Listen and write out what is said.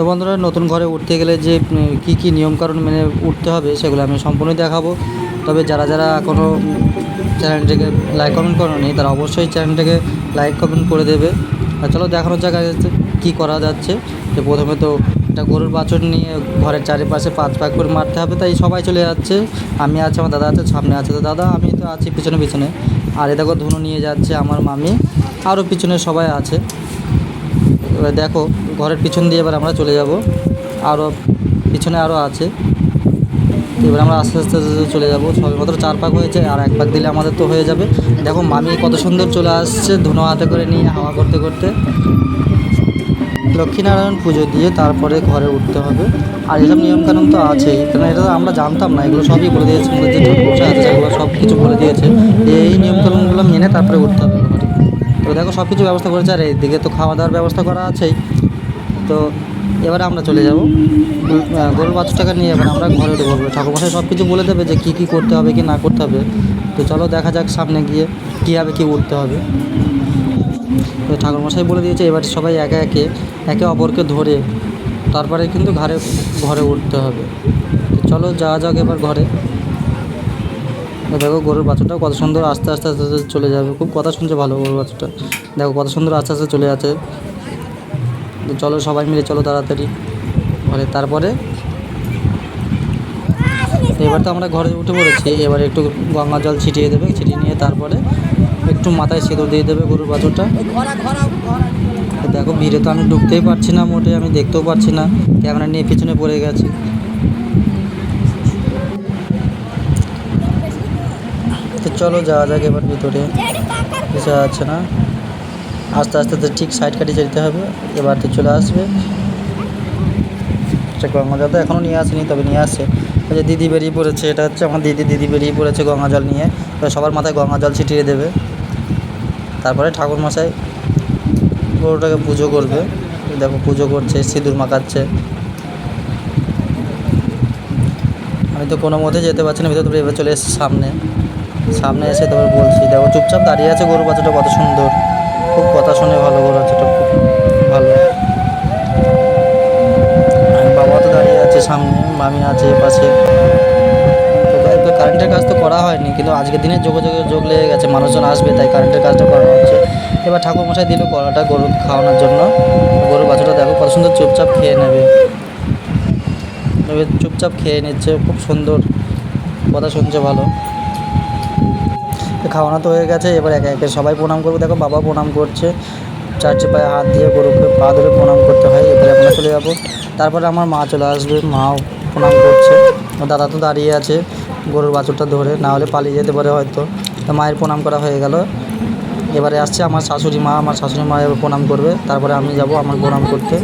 তো বন্ধুরা, নতুন ঘরে উঠতে গেলে যে কী কী নিয়মকানুন মেনে উঠতে হবে সেগুলো আমি সম্পূর্ণ দেখাবো। তবে যারা যারা এখনও চ্যানেলটিকে লাইক কমেন্ট করেনি, তারা অবশ্যই চ্যানেলটাকে লাইক কমেন্ট করে দেবে। আর চলো দেখানোর জায়গায় কী করা যাচ্ছে। যে প্রথমে তো একটা গরুর বাছর নিয়ে ঘরের চারিপাশে পাঁচ পাক করে মারতে হবে, তাই সবাই চলে যাচ্ছে। আমি আছি, আমার দাদা আছে, সামনে আছে। তো দাদা, আমি তো আছি পিছনে পিছনে। আর এ দেখো ধুনো নিয়ে যাচ্ছে আমার মামি আরও পিছনে সবাই আছে। এবার দেখো, ঘরের পিছন দিয়ে এবার আমরা চলে যাব। আরও পিছনে আরও আছে। এবার আমরা আস্তে আস্তে আস্তে চলে যাব। সবে মাত্র চার পাক হয়েছে, আর এক পাক দিলে আমাদের তো হয়ে যাবে। দেখো, মামি কত সুন্দর চলে আসছে ধুনো হাতে করে নিয়ে হাওয়া করতে করতে। লক্ষ্মীনারায়ণ পুজো দিয়ে তারপরে ঘরে উঠতে হবে। আর এসব নিয়মকানুন তো আছেই কারণ এটা তো আমরা জানতাম না, এগুলো সবই বলে দিয়েছে যে আছে সব কিছু বলে দিয়েছে। এই নিয়মকানুনগুলো মেনে তারপরে উঠতে হবে। তো দেখো সব কিছু ব্যবস্থা করেছে আর এইদিকে তো খাওয়া দাওয়ার ব্যবস্থা করা আছেই। তো এবারে আমরা চলে যাব। গরুর বাচ্চাটাকে নিয়ে এবার আমরা ঘরে উঠে পড়ব ঠাকুরমশাই সব কিছু বলে দেবে যে কী কী করতে হবে, কি না করতে হবে। তো চলো দেখা যাক সামনে গিয়ে কীভাবে কী উঠতে হবে। তো ঠাকুরমশাই বলে দিয়েছে, এবার সবাই একে একে একে অপরকে ধরে তারপরে কিন্তু ঘরে ঘরে উঠতে হবে। তো চলো যাওয়া যাক এবার ঘরে। দেখো গরুর বাচ্চাটাও কত সুন্দর আস্তে আস্তে আস্তে আস্তে চলে যাবে। খুব কথা শুনছে ভালো গরুর বাচ্চাটা। দেখো কত সুন্দর আস্তে আস্তে চলে যাচ্ছে। চলো সবাই মিলে চলো তাড়াতাড়ি। ঘরে তারপরে এবার তো আমরা ঘরে উঠে পড়েছি। এবার একটু গঙ্গা জল ছিটিয়ে দেবে, ছিটিয়ে নিয়ে তারপরে একটু মাথায় সিঁদুর দিয়ে দেবে গরুর বাছুরটা। দেখো ভিড়ে তো আমি ঢুকতেই পারছি না মোটে, আমি দেখতেও পারছি না। ক্যামেরা নিয়ে পিছনে পড়ে গেছি। চলো, যাওয়া যাক এবার ভিতরে। কিছু আছে না? আস্তে আস্তে তো ঠিক সাইড কাটিয়ে যেতে হবে, এবার তো চলে আসবে। আচ্ছা গঙ্গা জল তো এখনও নিয়ে আসেনি, তবে নিয়ে আসছে। ওই যে দিদি বেরিয়ে পড়েছে, এটা হচ্ছে আমার দিদি দিদি বেরিয়ে পড়েছে গঙ্গা জল নিয়ে। তো সবার মাথায় গঙ্গা জল ছিটিয়ে দেবে। তারপরে ঠাকুর মশাই গরুটাকে পুজো করবে। দেখো, পুজো করছে, সিঁদুর মাখাচ্ছে। আমি তো কোনো মতে যেতে পারছি না, ভিতরে এবার চলে এসেছি সামনে। সামনে এসে তারপর বলছি, দেখো চুপচাপ দাঁড়িয়ে আছে গরু বাচ্চাটা, কত সুন্দর। খুব কথা শুনে ভালো গরু বাচ্চাটা, খুব ভালো। বাবা তো দাঁড়িয়ে আছে সামনে, মামি আছে পাশে। তো কারেন্টের কাজ তো করা হয়নি, কিন্তু আজকের দিনে যোগাযোগে যোগ লেগে গেছে, মানুষজন আসবে, তাই কারেন্টের কাজটা করানো হচ্ছে। এবার ঠাকুর মশাই দিল কলাটা গরু খাওয়ানোর জন্য। গরু বাচ্চাটা দেখো কত সুন্দর চুপচাপ খেয়ে নেবে। চুপচাপ খেয়ে নিচ্ছে, খুব সুন্দর। কথা শুনছে ভালো। খাওয়ানো তো হয়ে গেছে, এবার একে একে সবাই প্রণাম করব। দেখো বাবা প্রণাম করছে, চারটে পায়ে হাত দিয়ে গরুকে পা ধরে প্রণাম করতে হয়, এবারে আমরা চলে যাব। তারপরে আমার মা চলে আসবে, মাও প্রণাম করছে। দাদা তো দাঁড়িয়ে আছে গরুর বাছুরটা ধরে, না হলে পালিয়ে যেতে পারে হয়তো। তো মায়ের প্রণাম করা হয়ে গেল। এবারে আসছে আমার শাশুড়ি মা, আমার শাশুড়ি মা প্রণাম করবে। তারপরে আমি যাব আমার প্রণাম করতে।